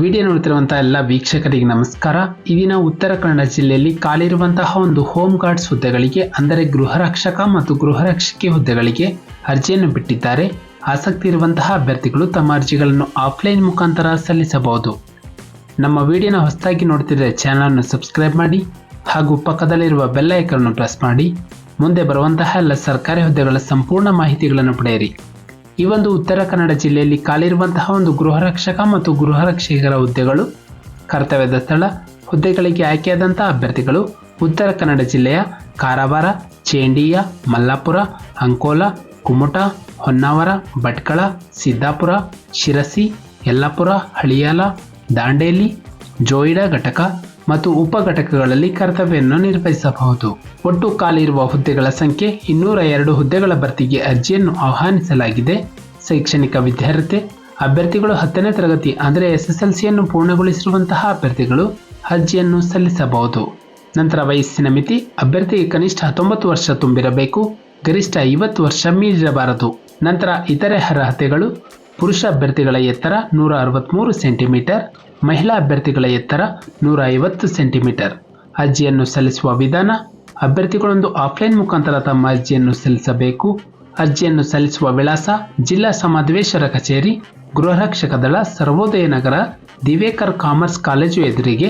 Video ನೋಡ್ತಿರುವಂತಹ ಎಲ್ಲ ವೀಕ್ಷಕರಿಗೆ ನಮಸ್ಕಾರ. ಈ ದಿನ ಉತ್ತರ ಕನ್ನಡ ಜಿಲ್ಲೆಯಲ್ಲಿ ಖಾಲಿರುವಂತಹ ಒಂದು ಹೋಮ್ ಗಾರ್ಡ್ಸ್ ಹುದ್ದೆಗಳಿಗೆ, ಅಂದರೆ ಗೃಹ ರಕ್ಷಕ ಮತ್ತು ಗೃಹ ರಕ್ಷಕಿ ಹುದ್ದೆಗಳಿಗೆ ಅರ್ಜಿಯನ್ನು ಬಿಟ್ಟಿದ್ದಾರೆ. ಆಸಕ್ತಿ ಇರುವಂತಹ ಅಭ್ಯರ್ಥಿಗಳು ತಮ್ಮ ಅರ್ಜಿಗಳನ್ನು ಆಫ್ಲೈನ್ ಮುಖಾಂತರ ಸಲ್ಲಿಸಬಹುದು. ನಮ್ಮ ವಿಡಿಯೋನ ಹೊಸದಾಗಿ ನೋಡ್ತಿದ್ರೆ ಚಾನಲನ್ನು ಸಬ್ಸ್ಕ್ರೈಬ್ ಮಾಡಿ, ಹಾಗೂ ಪಕ್ಕದಲ್ಲಿರುವ ಬೆಲ್ ಐಕನ್ನು ಪ್ರೆಸ್ ಮಾಡಿ. ಮುಂದೆ ಬರುವಂತಹ ಎಲ್ಲ ಸರ್ಕಾರಿ ಹುದ್ದೆಗಳ ಸಂಪೂರ್ಣ ಮಾಹಿತಿಗಳನ್ನು ಪಡೆಯಿರಿ. ಈ ಒಂದು ಉತ್ತರ ಕನ್ನಡ ಜಿಲ್ಲೆಯಲ್ಲಿ ಕಾಲಿರುವಂತಹ ಒಂದು ಗೃಹರಕ್ಷಕ ಮತ್ತು ಗೃಹರಕ್ಷಕರ ಹುದ್ದೆಗಳು, ಕರ್ತವ್ಯದ ಸ್ಥಳ, ಹುದ್ದೆಗಳಿಗೆ ಆಯ್ಕೆಯಾದಂತಹ ಅಭ್ಯರ್ಥಿಗಳು, ಉತ್ತರ ಕನ್ನಡ ಜಿಲ್ಲೆಯ ಕಾರವಾರ, ಚೇಂಡಿಯ, ಮಲ್ಲಾಪುರ, ಅಂಕೋಲ, ಕುಮಟ, ಹೊನ್ನಾವರ, ಭಟ್ಕಳ, ಸಿದ್ದಾಪುರ, ಶಿರಸಿ, ಯಲ್ಲಾಪುರ, ಹಳಿಯಾಲ, ದಾಂಡೇಲಿ, ಜೋಯಿಡಾ ಘಟಕ ಮತ್ತು ಉಪ ಘಟಕಗಳಲ್ಲಿ ಕರ್ತವ್ಯವನ್ನು ನಿರ್ವಹಿಸಬಹುದು. ಒಟ್ಟು ಖಾಲಿರುವ ಹುದ್ದೆಗಳ ಸಂಖ್ಯೆ ಇನ್ನೂರ ಎರಡು ಹುದ್ದೆಗಳ ಭರ್ತಿಗೆ ಅರ್ಜಿಯನ್ನು ಆಹ್ವಾನಿಸಲಾಗಿದೆ. ಶೈಕ್ಷಣಿಕ ವಿದ್ಯಾರ್ಥಿ ಅಭ್ಯರ್ಥಿಗಳು ಹತ್ತನೇ ತರಗತಿ ಅಂದರೆ ಎಸ್ ಎಸ್ ಎಲ್ ಸಿಯನ್ನು ಪೂರ್ಣಗೊಳಿಸಿರುವಂತಹ ಅಭ್ಯರ್ಥಿಗಳು ಅರ್ಜಿಯನ್ನು ಸಲ್ಲಿಸಬಹುದು. ನಂತರ ವಯಸ್ಸಿನ ಮಿತಿ ಅಭ್ಯರ್ಥಿಗೆ ಕನಿಷ್ಠ ಹತ್ತೊಂಬತ್ತು ವರ್ಷ ತುಂಬಿರಬೇಕು, ಗರಿಷ್ಠ ಐವತ್ತು ವರ್ಷ ಮೀರಿರಬಾರದು. ನಂತರ ಇತರೆ ಅರ್ಹತೆಗಳು ಪುರುಷ ಅಭ್ಯರ್ಥಿಗಳ ಎತ್ತರ ನೂರ ಅರವತ್ತ್ಮೂರು ಸೆಂಟಿಮೀಟರ್, ಮಹಿಳಾ ಅಭ್ಯರ್ಥಿಗಳ ಎತ್ತರ ನೂರ ಐವತ್ತು ಸೆಂಟಿಮೀಟರ್. ಅರ್ಜಿಯನ್ನು ಸಲ್ಲಿಸುವ ವಿಧಾನ, ಅಭ್ಯರ್ಥಿಗಳೊಂದು ಆಫ್ಲೈನ್ ಮುಖಾಂತರ ತಮ್ಮ ಅರ್ಜಿಯನ್ನು ಸಲ್ಲಿಸಬೇಕು. ಅರ್ಜಿಯನ್ನು ಸಲ್ಲಿಸುವ ವಿಳಾಸ, ಜಿಲ್ಲಾ ಸಮಾಧಿವೇಶರ ಕಚೇರಿ, ಗೃಹ ರಕ್ಷಕ ದಳ, ಸರ್ವೋದಯ ನಗರ, ದಿವೇಕರ್ ಕಾಮರ್ಸ್ ಕಾಲೇಜು ಎದುರಿಗೆ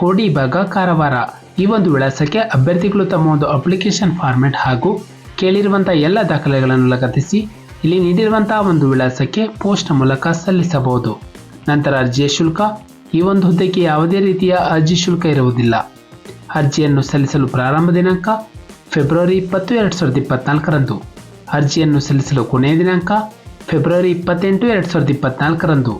ಕೋಡಿ ಭಾಗ ಕಾರವಾರ. ಈ ಒಂದು ವಿಳಾಸಕ್ಕೆ ಅಭ್ಯರ್ಥಿಗಳು ತಮ್ಮ ಒಂದು ಅಪ್ಲಿಕೇಶನ್ ಫಾರ್ಮೆಟ್ ಹಾಗೂ ಕೇಳಿರುವಂತಹ ಎಲ್ಲ ದಾಖಲೆಗಳನ್ನು ಲಗತ್ತಿಸಿ ಇಲ್ಲಿ ನೀಡಿರುವಂತಹ ಒಂದು ವಿಳಾಸಕ್ಕೆ ಪೋಸ್ಟ್ ಮೂಲಕ ಸಲ್ಲಿಸಬಹುದು. ನಂತರ ಅರ್ಜಿಯ ಶುಲ್ಕ, ಈ ಒಂದು ಹುದ್ದೆಗೆ ಯಾವುದೇ ರೀತಿಯ ಅರ್ಜಿ ಶುಲ್ಕ ಇರುವುದಿಲ್ಲ. ಅರ್ಜಿಯನ್ನು ಸಲ್ಲಿಸಲು ಪ್ರಾರಂಭ ದಿನಾಂಕ ಫೆಬ್ರವರಿ ಇಪ್ಪತ್ತು, ಎರಡು ಸಾವಿರದ ಇಪ್ಪತ್ನಾಲ್ಕರಂದು. ಅರ್ಜಿಯನ್ನು ಸಲ್ಲಿಸಲು ಕೊನೆಯ ದಿನಾಂಕ ಫೆಬ್ರವರಿ ಇಪ್ಪತ್ತೆಂಟು, ಎರಡು ಸಾವಿರದ ಇಪ್ಪತ್ನಾಲ್ಕರಂದು.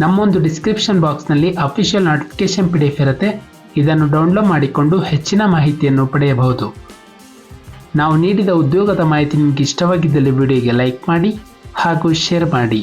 ನಮ್ಮೊಂದು ಡಿಸ್ಕ್ರಿಪ್ಷನ್ ಬಾಕ್ಸ್ನಲ್ಲಿ ಅಫಿಷಿಯಲ್ ನೋಟಿಫಿಕೇಶನ್ ಪಿ ಇರುತ್ತೆ. ಇದನ್ನು ಡೌನ್ಲೋಡ್ ಮಾಡಿಕೊಂಡು ಹೆಚ್ಚಿನ ಮಾಹಿತಿಯನ್ನು ಪಡೆಯಬಹುದು. ನಾವು ನೀಡಿದ ಉದ್ಯೋಗದ ಮಾಹಿತಿ ನಿಮಗೆ ಇಷ್ಟವಾಗಿದ್ದಲ್ಲಿ ವಿಡಿಯೋಗೆ ಲೈಕ್ ಮಾಡಿ ಹಾಗೂ ಶೇರ್ ಮಾಡಿ.